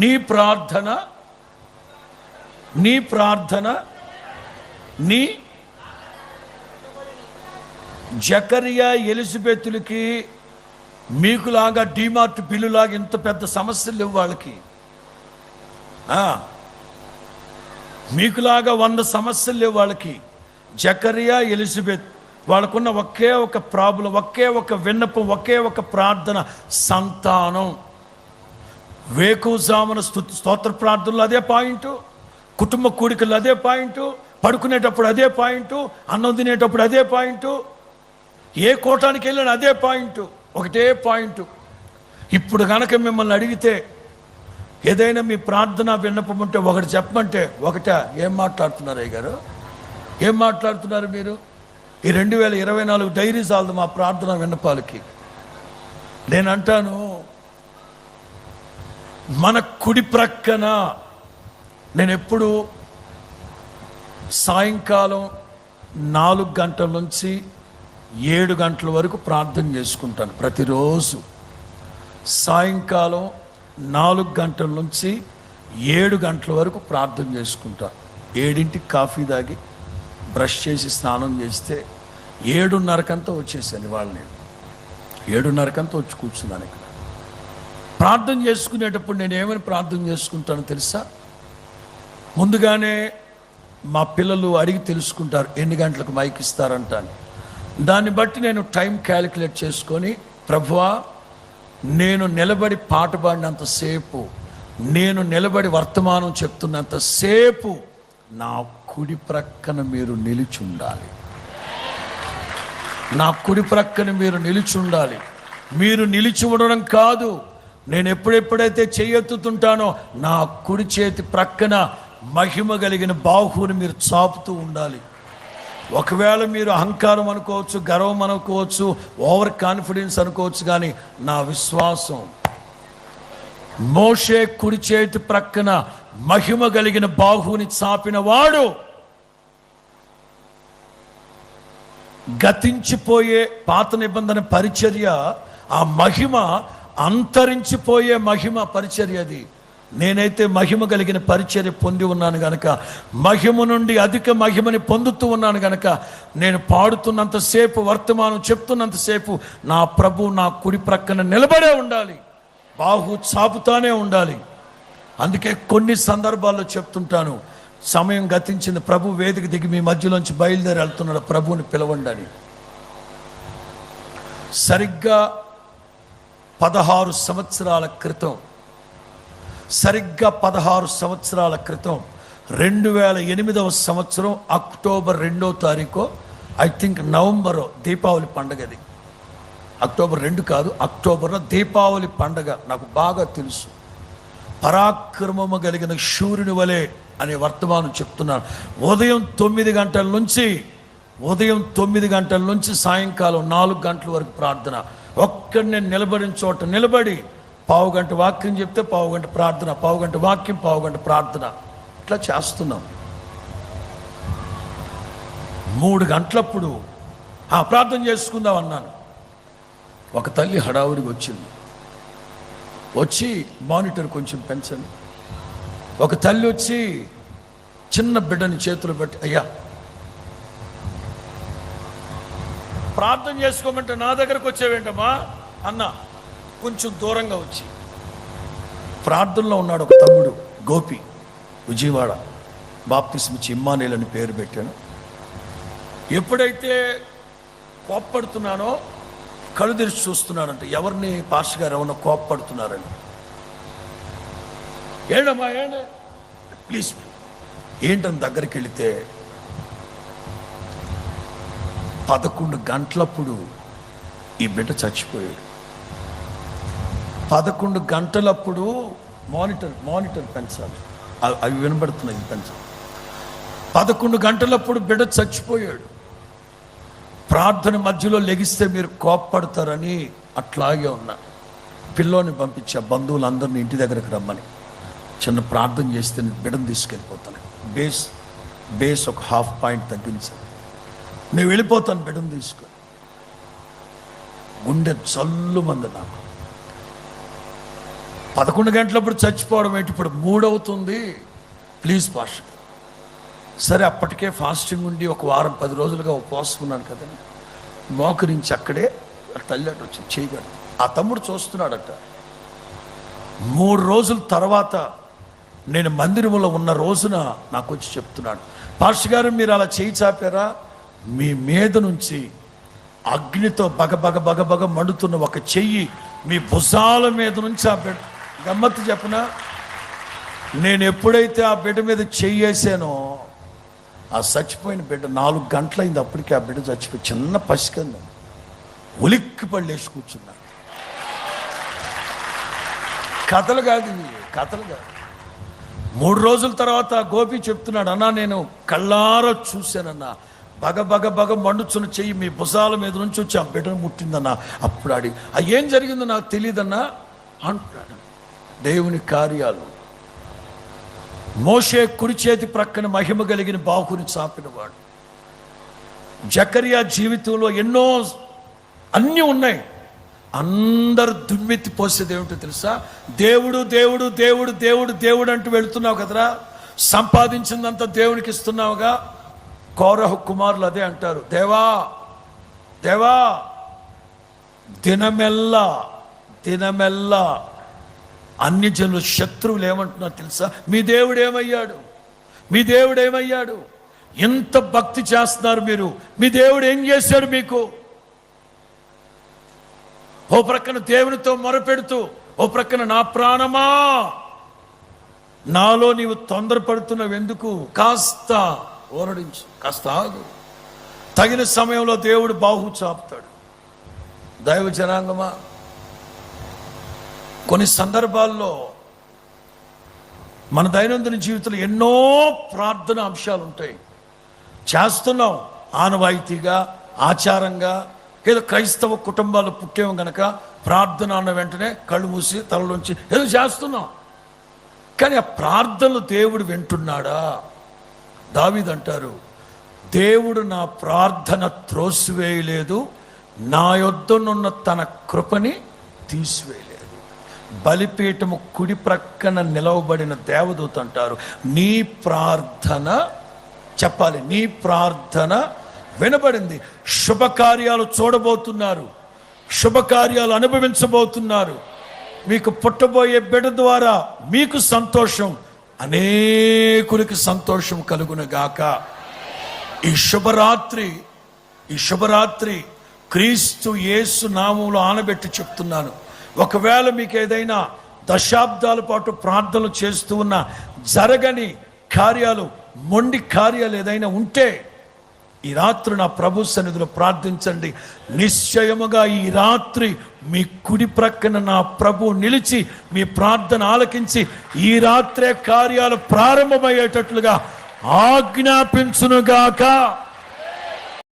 నీ ప్రార్థన నీ ప్రార్థన నీ జకరియా ఎలిజబెత్తులకి మీకులాగా డీమార్ట్ బిల్లులాగా ఇంత పెద్ద సమస్యలు లేవు వాళ్ళకి. మీకులాగా వంద సమస్యలు లేవు వాళ్ళకి. జకరియా ఎలిజబెత్ వాళ్ళకున్న ఒకే ఒక ప్రాబ్లం ఒకే ఒక విన్నపం ఒకే ఒక ప్రార్థన సంతానం. వేకుజామున స్థుతి స్తోత్ర ప్రార్థనలు అదే పాయింట్ కుటుంబ కూడికలు అదే పాయింట్ పడుకునేటప్పుడు అదే పాయింట్ అన్నం తినేటప్పుడు అదే పాయింట్ ఏ కోటానికి వెళ్ళిన అదే పాయింట్ ఒకటే పాయింట్. ఇప్పుడు కనుక మిమ్మల్ని అడిగితే ఏదైనా మీ ప్రార్థన విన్నపం ఉంటే ఒకటి చెప్పమంటే ఒకట ఏం మాట్లాడుతున్నారు అయ్య గారు ఏం మాట్లాడుతున్నారు మీరు? ఈ రెండు వేల ఇరవై నాలుగు డైరీ చాలదు మా ప్రార్థన విన్నపాలకి. నేను అంటాను మన కుడి ప్రక్కన నేను ఎప్పుడు సాయంకాలం నాలుగు గంటల నుంచి ఏడు గంటల వరకు ప్రార్థన చేసుకుంటాను ప్రతిరోజు. సాయంకాలం నాలుగు గంటల నుంచి ఏడు గంటల వరకు ప్రార్థన చేసుకుంటాను ఏడింటికి కాఫీ తాగి బ్రష్ చేసి స్నానం చేస్తే ఏడున్నరకంతా వచ్చేసాను ఇవాళ నేను. ఏడున్నరకంతా వచ్చి కూర్చున్నాను ఇక్కడ. ప్రార్థన చేసుకునేటప్పుడు నేను ఏమని ప్రార్థన చేసుకుంటానో తెలుసా? ముందుగానే మా పిల్లలు అడిగి తెలుసుకుంటారు ఎన్ని గంటలకు మైక్ ఇస్తారంటాను దాన్ని బట్టి నేను టైం క్యాలిక్యులేట్ చేసుకొని ప్రభువా నేను నిలబడి పాట పాడినంతసేపు నేను నిలబడి వర్తమానం చెప్తున్నంతసేపు నా కుడి ప్రక్కన మీరు నిలిచి ఉండాలి నా కుడి ప్రక్కన మీరు నిలిచి ఉండాలి మీరు నిలిచి ఉండడం కాదు. నేను ఎప్పుడెప్పుడైతే చేయెత్తుతుంటానో నా కుడి చేతి ప్రక్కన మహిమ కలిగిన బాహువుని మీరు చాపుతూ ఉండాలి. ఒకవేళ మీరు అహంకారం అనుకోవచ్చు గర్వం అనుకోవచ్చు ఓవర్ కాన్ఫిడెన్స్ అనుకోవచ్చు కానీ నా విశ్వాసం మోషే కుడి చేతి ప్రక్కన మహిమ కలిగిన బాహువుని చాపిన వాడు గతించిపోయే పాత నిబంధన పరిచర్య ఆ మహిమ అంతరించిపోయే మహిమ పరిచర్య అది. నేనైతే మహిమ కలిగిన పరిచర్య పొంది ఉన్నాను గనక మహిమ నుండి అధిక మహిమని పొందుతూ ఉన్నాను గనక నేను పాడుతున్నంతసేపు వర్తమానం చెప్తున్నంతసేపు నా ప్రభు నా కుడి ప్రక్కన నిలబడే ఉండాలి. బాహు చాపుతానే ఉండాలి. అందుకే కొన్ని సందర్భాల్లో చెప్తుంటాను సమయం గతించింది ప్రభు వేదిక దిగి మీ మధ్యలోంచి బయలుదేరి వెళ్తున్నాడు ప్రభువుని పిలవండి అని. సరిగ్గా పదహారు సంవత్సరాల క్రితం సరిగ్గా పదహారు సంవత్సరాల క్రితం రెండు వేల ఎనిమిదవ సంవత్సరం అక్టోబర్ రెండో తారీఖు ఐ థింక్ నవంబర్ దీపావళి పండగది అక్టోబర్ రెండు కాదు అక్టోబర్లో దీపావళి పండగ నాకు బాగా తెలుసు. పరాక్రమము కలిగిన సూర్యుని వలె అనే వర్తమానం చెప్తున్నాను. ఉదయం తొమ్మిది గంటల నుంచి ఉదయం తొమ్మిది గంటల నుంచి సాయంకాలం నాలుగు గంటల వరకు ప్రార్థన. ఒక్కడిని నిలబడిన చోట నిలబడి పావుగంట వాక్యం చెప్తే పావుగంట ప్రార్థన పావుగంట వాక్యం పావుగంట ప్రార్థన. ఇట్లా చేస్తున్నాం. మూడు గంటలప్పుడు ఆ ప్రార్థన చేసుకుందాం అన్నాను. ఒక తల్లి హడావుడికి వచ్చింది. వచ్చి మానిటర్ కొంచెం పెంచండి. ఒక తల్లి వచ్చి చిన్న బిడ్డని చేతులు పెట్టి అయ్యా ప్రార్థన చేసుకోమంటే నా దగ్గరకు వచ్చేవేంటమ్మా? అన్న కొంచెం దూరంగా వచ్చి. ప్రార్థనలో ఉన్నాడు ఒక తమ్ముడు గోపి విజయవాడ. బాప్తిస్మిచ్చి ఇమ్మానేల్ అని పేరు పెట్టాను. ఎప్పుడైతే కోప్పడుతున్నానో కళ్ళు తెరిచి ఎవరిని పాష గారు ఏమన్నా కోప్పడుతున్నారని? ఏంటమ్మా ఏంటి? ప్లీజ్. ఏంటని దగ్గరికి వెళితే పదకొండు గంటలప్పుడు ఈ బిడ్డ చచ్చిపోయాడు. పదకొండు గంటలప్పుడు మానిటర్ మానిటర్ పెంచాలి అవి- అవి వినబడుతున్నాయి పెంచాలి పదకొండు గంటలప్పుడు బిడ్డ చచ్చిపోయాడు. ప్రార్థన మధ్యలో లెగిస్తే మీరు కోప్పడతారని అట్లాగే ఉన్నా. పిల్లోని పంపించా బంధువులందరినీ ఇంటి దగ్గరకు రమ్మని. చిన్న ప్రార్థన చేస్తే బిడ్డను తీసుకెళ్ళిపోతాను. బేస్ బేస్ ఒక హాఫ్ పాయింట్ తగ్గించాను నేను వెళ్ళిపోతాను బిడ్డను తీసుకొని గుండె చల్లు మంది నాకు. పదకొండు గంటలప్పుడు చచ్చిపోవడం ఏంటి? ఇప్పుడు మూడవుతుంది. ప్లీజ్ పాష సరే అప్పటికే ఫాస్టింగ్ ఉండి ఒక వారం పది రోజులుగా ఉపవాసం ఉన్నాను కదండి మోకరించి అక్కడే తల్లి అటు వచ్చి చేయగలరు ఆ తమ్ముడు చూస్తున్నాడట. మూడు రోజుల తర్వాత నేను మందిరంలో ఉన్న రోజున నాకు వచ్చి చెప్తున్నాడు. పాస్టర్ గారు మీరు అలా చేయి చాపారా? మీ మీద నుంచి అగ్నితో బగబగ బగబగ మండుతున్న ఒక చెయ్యి మీ భుజాల మీద నుంచి ఆ బిడ్డ గమ్మత్తు చెప్పనా? నేను ఎప్పుడైతే ఆ బిడ్డ మీద చెయ్యి వేసానో ఆ చచ్చిపోయిన బిడ్డ నాలుగు గంటలైంది అప్పటికి ఆ బిడ్డ చచ్చిపోయి చిన్న పసికంది. ఉలిక్కి పళ్ళేసి కూర్చున్నా. కథలు కాదు ఇవి కథలు కాదు. మూడు రోజుల తర్వాత గోపి చెప్తున్నాడు అన్నా నేను కళ్ళారా చూశానన్నా బగ బగ బగ మండుచున్న చెయ్యి మీ భుజాల మీద నుంచి వచ్చి ఆ బిడ్డను ముట్టిందన్నా. అప్పుడు అడిగి "ఆ ఏం జరిగిందో నాకు తెలియదన్నా అంటున్నాడు. దేవుని కార్యాలు. మోషే కుడి చేతి ప్రక్కన మహిమ కలిగిన బాహుని చాపినవాడు. జకరియా జీవితంలో ఎన్నో అన్నీ ఉన్నాయి. అందరు దుమ్మెత్తి పోసేది ఏమిటో తెలుసా? దేవుడు దేవుడు దేవుడు దేవుడు దేవుడు అంటూ వెళుతున్నావు కదరా? సంపాదించిందంతా దేవునికి ఇస్తున్నావుగా? కౌరహ కుమారులు అదే అంటారు. దేవా దేవా దినమెల్లా దినమెల్లా అన్ని జనులు శత్రువులు ఏమంటున్నారు తెలుసా? మీ దేవుడు ఏమయ్యాడు? మీ దేవుడు ఏమయ్యాడు? ఎంత భక్తి చేస్తున్నారు మీరు. మీ దేవుడు ఏం చేశాడు మీకు? ఓ ప్రక్కన దేవునితో మొరపెడుతూ ఓ ప్రక్కన నా ప్రాణమా? నాలో నీవు తొందరపడుతున్నావు ఎందుకు? కాస్త ఓరడించు కాస్త ఆగు. తగిన సమయంలో దేవుడు బాహు చాపుతాడు. దైవ జనాంగమా? కొన్ని సందర్భాల్లో మన దైనందిన జీవితంలో ఎన్నో ప్రార్థన అంశాలు ఉంటాయి చేస్తున్నాం ఆనవాయితీగా ఆచారంగా ఏదో క్రైస్తవ కుటుంబాలు పుట్టాము గనక ప్రార్థన అన్న వెంటనే కళ్ళు మూసి తలలోంచి ఏదో చేస్తున్నాం. కానీ ఆ ప్రార్థనలు దేవుడు వింటున్నాడా? దావిదంటారు దేవుడు నా ప్రార్థన త్రోసివేయలేదు నా యొద్దనున్న తన కృపని తీసివేయలేదు. బలిపీఠము కుడి ప్రక్కన నిలవబడిన దేవదూత అంటారు నీ ప్రార్థన చెప్పాలి నీ ప్రార్థన వినబడింది. శుభకార్యాలు చూడబోతున్నారు శుభకార్యాలు అనుభవించబోతున్నారు. మీకు పుట్టబోయే బిడ్డ ద్వారా మీకు సంతోషం అనేకులకి సంతోషం కలుగునగాక. ఈ శుభరాత్రి ఈ శుభరాత్రి క్రీస్తు యేసు నామంలో ఆనబెట్టి చెప్తున్నాను. ఒకవేళ మీకు ఏదైనా దశాబ్దాల పాటు ప్రార్థనలు చేస్తూ ఉన్న జరగని కార్యాలు మొండి కార్యాలు ఏదైనా ఉంటే ఈ రాత్రి నా ప్రభు సన్నిధిలో ప్రార్థించండి. నిశ్చయముగా ఈ రాత్రి మీ కుడి ప్రక్కన నా ప్రభు నిలిచి మీ ప్రార్థన ఆలకించి ఈ రాత్రే కార్యాలు ప్రారంభమయ్యేటట్లుగా ఆజ్ఞాపించునుగాక.